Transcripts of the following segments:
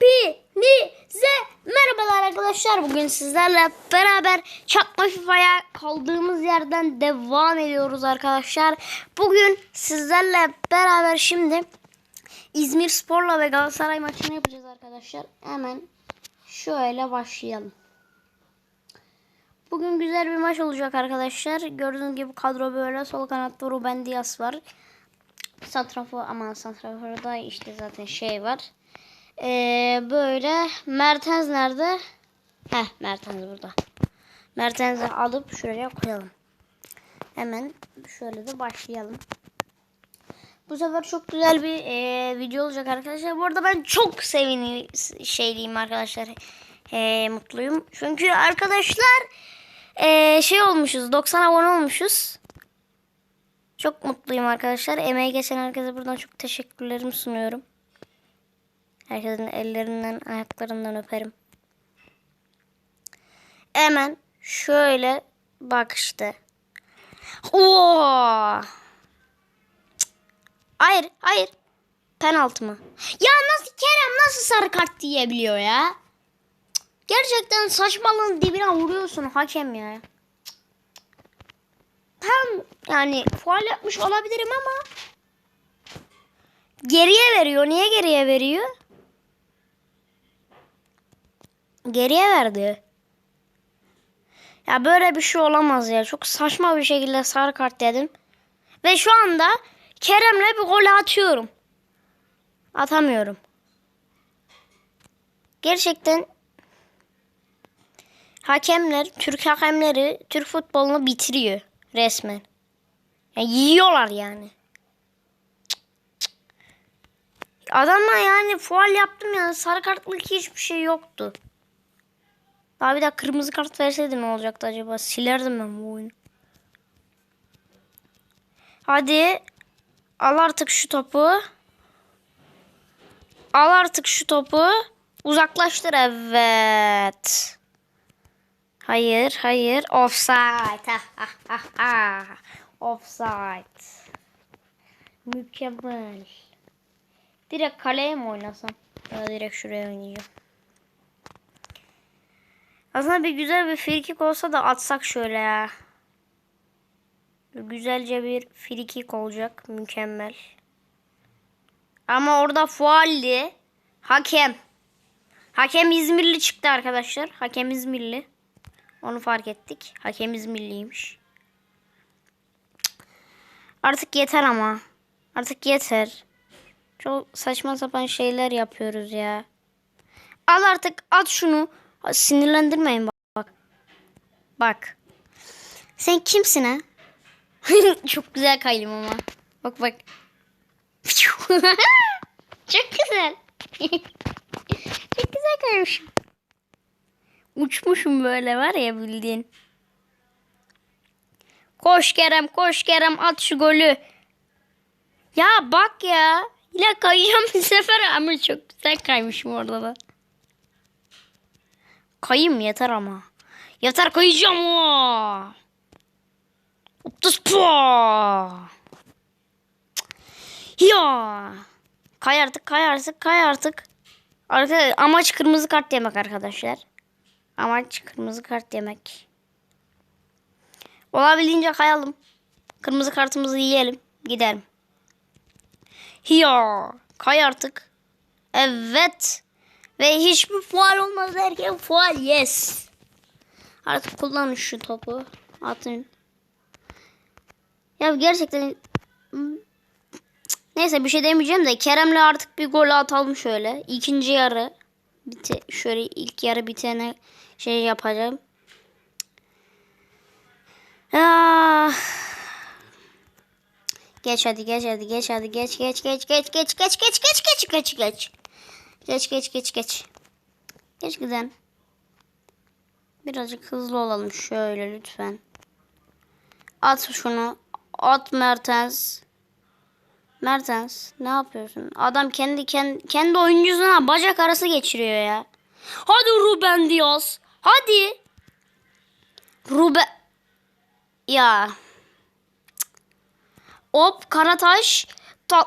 Hepinize merhabalar arkadaşlar. Bugün sizlerle beraber çakma FIFA'ya kaldığımız yerden devam ediyoruz arkadaşlar. Bugün sizlerle beraber şimdi İzmir Spor'la ve Galatasaray maçını yapacağız arkadaşlar. Hemen şöyle başlayalım. Bugün güzel bir maç olacak arkadaşlar. Gördüğünüz gibi kadro böyle. Sol kanatta Ruben Dias var. Santrafor ama santraforda işte zaten şey var. Ee, böyle Mertens nerede? Heh Mertens burada. Mertens'i alıp şuraya koyalım. Hemen şöyle de başlayalım. Bu sefer çok güzel bir e, video olacak arkadaşlar. Bu arada ben çok sevini şeyliyim arkadaşlar. E, mutluyum. Çünkü arkadaşlar e, şey olmuşuz. 90 abone olmuşuz. Çok mutluyum arkadaşlar. Emeği geçen herkese buradan çok teşekkürlerimi sunuyorum. Herkesin ellerinden, ayaklarından öperim. Hemen şöyle bak işte. Oo! Hayır, hayır. Penaltı mı? Ya nasıl Kerem nasıl sarı kart diyebiliyor ya? Gerçekten saçmalığın dibine vuruyorsun hakem ya. Tam yani faal yapmış olabilirim ama geriye veriyor. Niye geriye veriyor? Geriye verdi. Ya böyle bir şey olamaz ya. Çok saçma bir şekilde sarı kart dedim. Ve şu anda Kerem'le bir gol atıyorum. Atamıyorum. Gerçekten hakemler, Türk hakemleri Türk futbolunu bitiriyor resmen. Yani yiyorlar yani. Adama yani faal yaptım yani sarı kartlık hiçbir şey yoktu. Daha bir daha kırmızı kart verseydi ne olacaktı acaba? Silerdim ben bu oyunu. Hadi. Al artık şu topu. Al artık şu topu. Uzaklaştır evet. Hayır, hayır. Offside. Offside. Mükemmel. Direkt kaleye mi oynasam? Ya direkt şuraya oynayacağım. Aslında bir güzel bir frikik olsa da atsak şöyle ya. Güzelce bir frikik olacak. Mükemmel. Ama orada fualli. Hakem. Hakem İzmirli çıktı arkadaşlar. Hakem İzmirli. Onu fark ettik. Hakem İzmirliymiş. Artık yeter ama. Artık yeter. Çok saçma sapan şeyler yapıyoruz ya. Al artık at şunu. Sinirlendirmeyin bak. Bak. Sen kimsin ha? Çok güzel kaydım ama. Bak bak. Çok güzel. Çok güzel kaymışım. Uçmuşum böyle var ya bildiğin. Koş Kerem koş Kerem at şu golü. Ya bak ya. Yine kayacağım bir sefer ama çok güzel kaymışım orada da. Kayayım yeter ama. Yeter kayacağım o. 30 puan. Ya. Kay artık kay artık kay artık. Arkadaşlar amaç kırmızı kart yemek arkadaşlar. Amaç kırmızı kart yemek. Olabildiğince kayalım. Kırmızı kartımızı yiyelim. Gidelim. Ya. Kay artık. Evet. Ve hiçbir faal olmaz derken faal yes. Artık kullanın şu topu. Atın. Ya gerçekten Neyse bir şey demeyeceğim de Kerem'le artık bir gol atalım şöyle. İkinci yarı bite şöyle ilk yarı bitene şey yapacağım. Ah. Geç hadi geç hadi geç hadi geç geç geç geç geç geç geç geç geç geç geç. Geç geç geç geç. Geç giden. Birazcık hızlı olalım şöyle lütfen. At şunu. At Mertens. Mertens ne yapıyorsun? Adam kendi kendi, kendi oyuncusuna bacak arası geçiriyor ya. Hadi Ruben Diaz. Hadi. Ruben. Ya. Hop Karataş. Ta...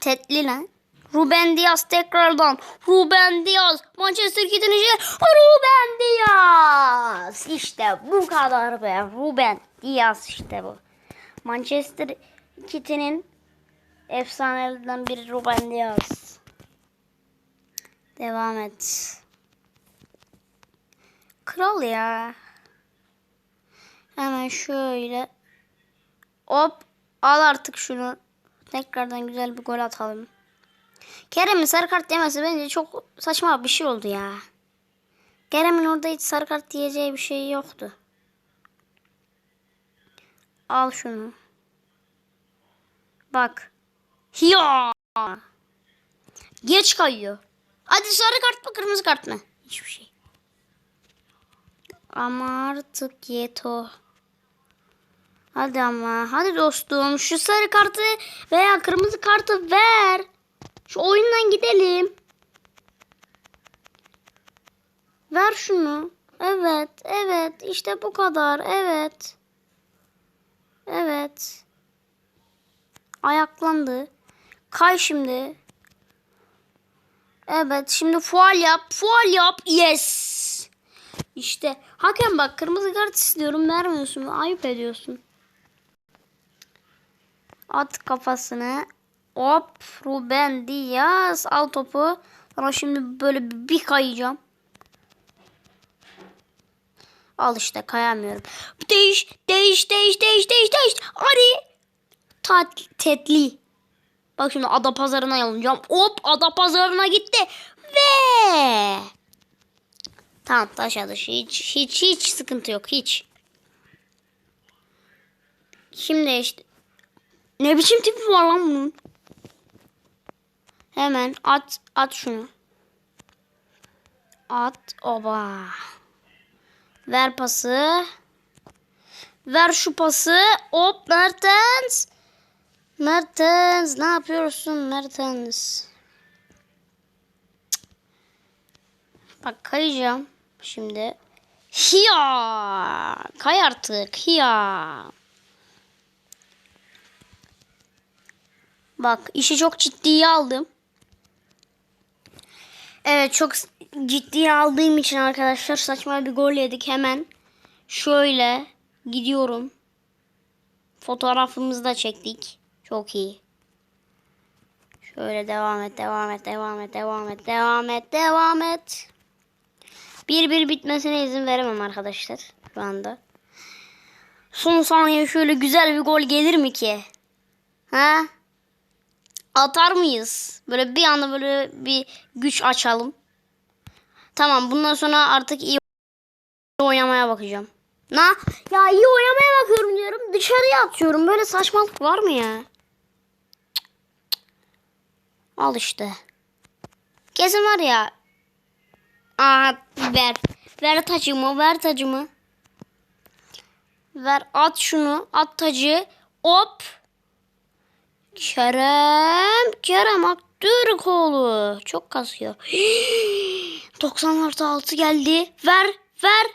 Tetli lan. Ruben Diaz tekrardan. Ruben Diaz. Manchester City'nin. Ruben Diaz. İşte bu kadar be. Ruben Diaz işte bu. Manchester City'nin efsanelerinden biri Ruben Diaz. Devam et. Kral ya. Hemen şöyle. Hop. Al artık şunu. Tekrardan güzel bir gol atalım. Kerem'in sarı kart yemesi bence çok saçma bir şey oldu ya. Kerem'in orada hiç sarı kart diyeceği bir şey yoktu. Al şunu. Bak. Ya. Geç kayıyor. Hadi sarı kart mı kırmızı kart mı? Hiçbir şey. Ama artık yeto. Hadi ama. Hadi dostum. Şu sarı kartı veya kırmızı kartı ver. Şu oyundan gidelim. Ver şunu. Evet. Evet. İşte bu kadar. Evet. Evet. Ayaklandı. Kay şimdi. Evet. Şimdi fual yap. Fual yap. Yes. İşte hakem bak kırmızı kart istiyorum vermiyorsun. Ayıp ediyorsun. At kafasını. Hop Ruben Diaz al topu. Sonra şimdi böyle bir, kayacağım. Al işte kayamıyorum. Değiş değiş değiş değiş değiş değiş. Hadi. Tat, tetli. Bak şimdi ada pazarına yollayacağım. Hop ada pazarına gitti. Ve Tamam taş atışı. Hiç, hiç, hiç sıkıntı yok. Hiç. Şimdi işte. Ne biçim tipi var lan bunun? Hemen at at şunu. At oba. Ver pası. Ver şu pası. Hop Mertens. Mertens ne yapıyorsun Mertens? Bak kayacağım şimdi. Hiya! Kay artık. Hiya! Bak işi çok ciddiye aldım. Evet çok ciddiye aldığım için arkadaşlar saçma bir gol yedik hemen. Şöyle gidiyorum. Fotoğrafımızı da çektik. Çok iyi. Şöyle devam et, devam et, devam et, devam et, devam et, devam et. Bir bir bitmesine izin veremem arkadaşlar şu anda. Son saniye şöyle güzel bir gol gelir mi ki? Ha? Atar mıyız? Böyle bir anda böyle bir güç açalım. Tamam bundan sonra artık iyi oynamaya bakacağım. Na? Ya iyi oynamaya bakıyorum diyorum. Dışarıya atıyorum. Böyle saçmalık var mı ya? Al işte. Kesin var ya. Aa ver. Ver tacımı, ver tacımı. Ver at şunu, at tacı. Hop. Kerem, Kerem Aktürkoğlu. Çok kasıyor. 90 artı 6 geldi. Ver, ver.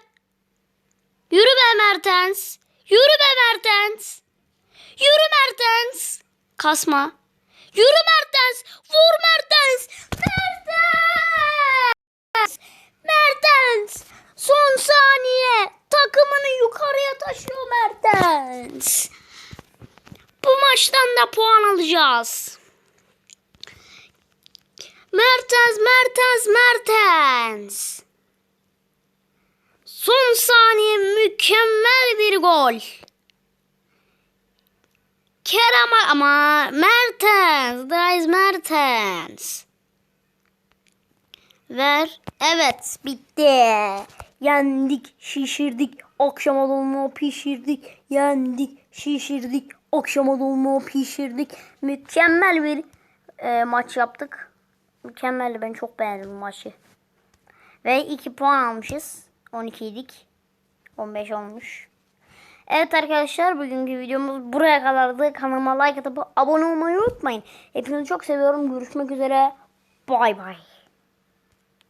Yürü be Mertens. Yürü be Mertens. Yürü Mertens. Kasma. Yürü Mertens. Vur Mertens. Mertens. Mertens. Son saniye. Takımını yukarıya taşıyor Mertens. Maçtan da puan alacağız. Mertens, Mertens, Mertens. Son saniye mükemmel bir gol. Kerem ama Mertens, Dries Mertens. Ver. Evet, bitti. Yendik, şişirdik, akşama dolma pişirdik. Yendik, şişirdik, akşama dolma pişirdik. Mükemmel bir e, maç yaptık. Mükemmeldi. Ben çok beğendim maçı. Ve 2 puan almışız. 12 idik. 15 olmuş. Evet arkadaşlar bugünkü videomuz buraya kadardı. Kanalıma like atıp abone olmayı unutmayın. Hepinizi çok seviyorum. Görüşmek üzere. Bay bay.